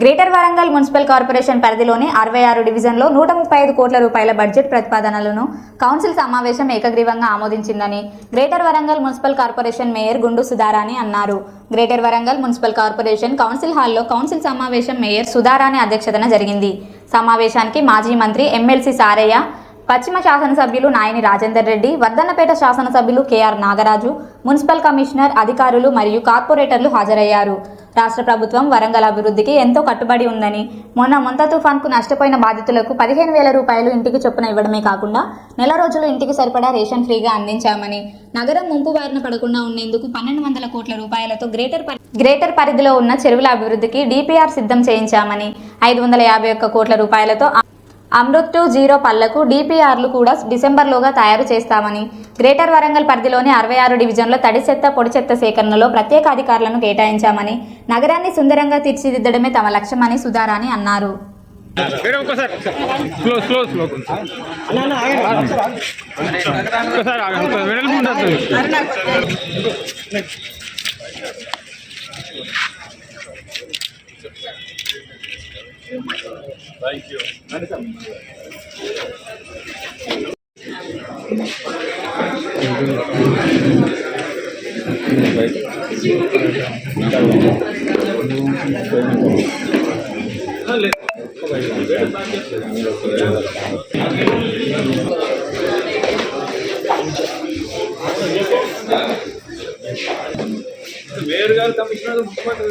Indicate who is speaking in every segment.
Speaker 1: Greater Warangal municipal corporation పరిధిలోని అరవై ఆరు డివిజన్లో నూట ముప్పై ఐదు కోట్ల రూపాయల బడ్జెట్ ప్రతిపాదనలను కౌన్సిల్ సమావేశం ఏకగ్రీవంగా ఆమోదించిందని greater Warangal municipal corporation mayor Gundu Sudharani అన్నారు. Greater Warangal municipal corporation council హాల్లో కౌన్సిల్ సమావేశం మేయర్ సుధారాణి అధ్యక్షతన జరిగింది. సమావేశానికి మాజీ మంత్రి ఎమ్మెల్సీ సారయ్య పశ్చిమ శాసనసభ్యులు నాయని రాజేందర్ రెడ్డి వర్ధన్నపేట శాసనసభ్యులు కేఆర్ నాగరాజు మున్సిపల్ కమిషనర్ అధికారులు మరియు కార్పొరేటర్లు హాజరయ్యారు. రాష్ట్ర ప్రభుత్వం వరంగల్ అభివృద్ధికి ఎంతో కట్టుబడి ఉందని మొన్న మొంత తుఫాన్కు నష్టపోయిన బాధితులకు పదిహేను వేల రూపాయలు ఇంటికి చొప్పున ఇవ్వడమే కాకుండా నెల రోజులు ఇంటికి సరిపడా రేషన్ ఫ్రీగా అందించామని నగరం ముంపు బారిన పడకుండా ఉండేందుకు పన్నెండు వందల కోట్ల రూపాయలతో గ్రేటర్ గ్రేటర్ పరిధిలో ఉన్న చెరువుల అభివృద్ధికి డిపిఆర్ సిద్ధం చేయించామని ఐదు వందల యాభై ఒక్క కోట్ల రూపాయలతో అమృత్ టు జీరో పళ్ళకు డిపిఆర్లు కూడా డిసెంబర్లోగా తయారు చేస్తామని గ్రేటర్ వరంగల్ పరిధిలోని అరవై ఆరు డివిజన్లో తడి చెత్త పొడి చెత్త సేకరణలో ప్రత్యేక అధికారులను కేటాయించామని నగరాన్ని సుందరంగా తీర్చిదిద్దడమే తమ లక్ష్యమని సుధారాణి అన్నారు.
Speaker 2: మేడం ఒక్కసారి స్లో స్లో స్లో ఒక్కసారి థ్యాంక్ యూ మేయర్ గారు కమిషనర్ ముఖ్యమంత్రి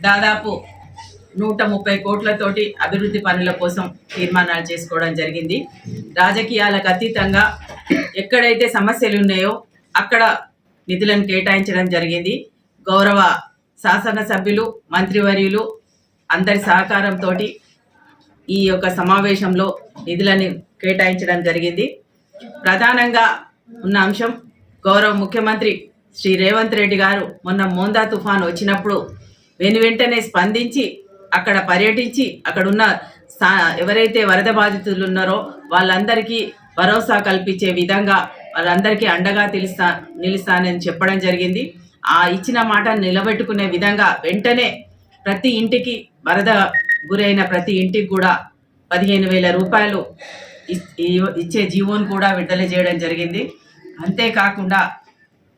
Speaker 3: దాదాపు నూట ముప్పై కోట్లతోటి అభివృద్ధి పనుల కోసం తీర్మానాలు చేసుకోవడం జరిగింది. రాజకీయాలకు అతీతంగా ఎక్కడైతే సమస్యలు ఉన్నాయో అక్కడ నిధులను కేటాయించడం జరిగింది. గౌరవ శాసనసభ్యులు మంత్రివర్యులు అందరి సహకారంతో ఈ యొక్క సమావేశంలో నిధులను కేటాయించడం జరిగింది. ప్రధానంగా ఉన్న అంశం గౌరవ ముఖ్యమంత్రి శ్రీ రేవంత్ రెడ్డి గారు మొన్న మోందా తుఫాన్ వచ్చినప్పుడు వెను వెంటనే స్పందించి అక్కడ పర్యటించి అక్కడ ఉన్న స్థా ఎవరైతే వరద బాధితులు ఉన్నారో వాళ్ళందరికీ భరోసా కల్పించే విధంగా వాళ్ళందరికీ అండగా తెలుస్తా నిలుస్తానని చెప్పడం జరిగింది. ఆ ఇచ్చిన మాట నిలబెట్టుకునే విధంగా వెంటనే ప్రతి ఇంటికి వరద గురైన ప్రతి ఇంటికి కూడా పదిహేను వేల రూపాయలు ఇచ్చే జీవోను కూడా విడుదల చేయడం జరిగింది. అంతేకాకుండా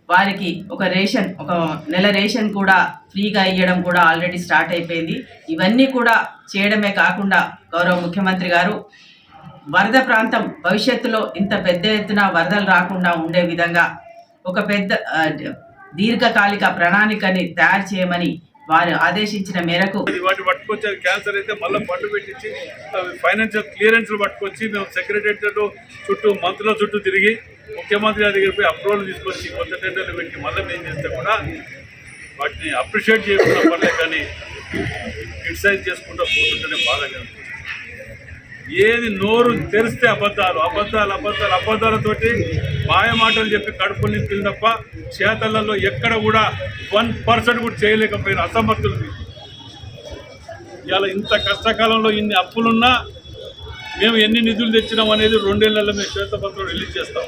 Speaker 3: వారికి ఒక రేషన్ ఒక నెల రేషన్ కూడా ఫ్రీగా ఇవ్వడం కూడా ఆల్రెడీ స్టార్ట్ అయిపోయింది. ఇవన్నీ కూడా చేయడమే కాకుండా గౌరవ ముఖ్యమంత్రి గారు వరద ప్రాంతం భవిష్యత్తులో ఇంత పెద్ద ఎత్తున వరదలు రాకుండా ఉండే విధంగా ఒక పెద్ద దీర్ఘకాలిక ప్రణాళికని తయారు చేయమని వారు ఆదేశించిన మేరకు
Speaker 4: వాటి పట్టుకొచ్చి క్యాన్సర్ అయితే మళ్ళీ పండు పెట్టించి ఫైనాన్షియల్ క్లియరెన్స్లు పట్టుకొచ్చి మేము సెక్రటరీ చుట్టూ మంత్రుల చుట్టూ తిరిగి ముఖ్యమంత్రి గారి దగ్గర పోయి అప్రూవల్ తీసుకొచ్చి కొత్త టెండర్లు పెట్టి మళ్ళీ మేము చేస్తే కూడా వాటిని అప్రిషియేట్ చేసుకున్న పర్లే కానీ క్రిటిసైజ్ చేసుకుంటూ పోతుంటేనే బాధ కలుగుతుంది ఏది నోరు తెరిస్తే అబద్ధాలు అబద్ధాలు అబద్ధాలు అబద్ధాలతోటి మాయమాటలు చెప్పి కడుపు నింపింది తప్ప చేతలలో ఎక్కడ కూడా వన్ పర్సెంట్ కూడా చేయలేకపోయిన అసమర్థులు ఇవాళ ఇంత కష్టకాలంలో ఇన్ని అప్పులున్నా మేము ఎన్ని నిధులు తెచ్చినాం అనేది రెండేళ్ళలో మేము శ్వేతపత్రం రిలీజ్ చేస్తాం.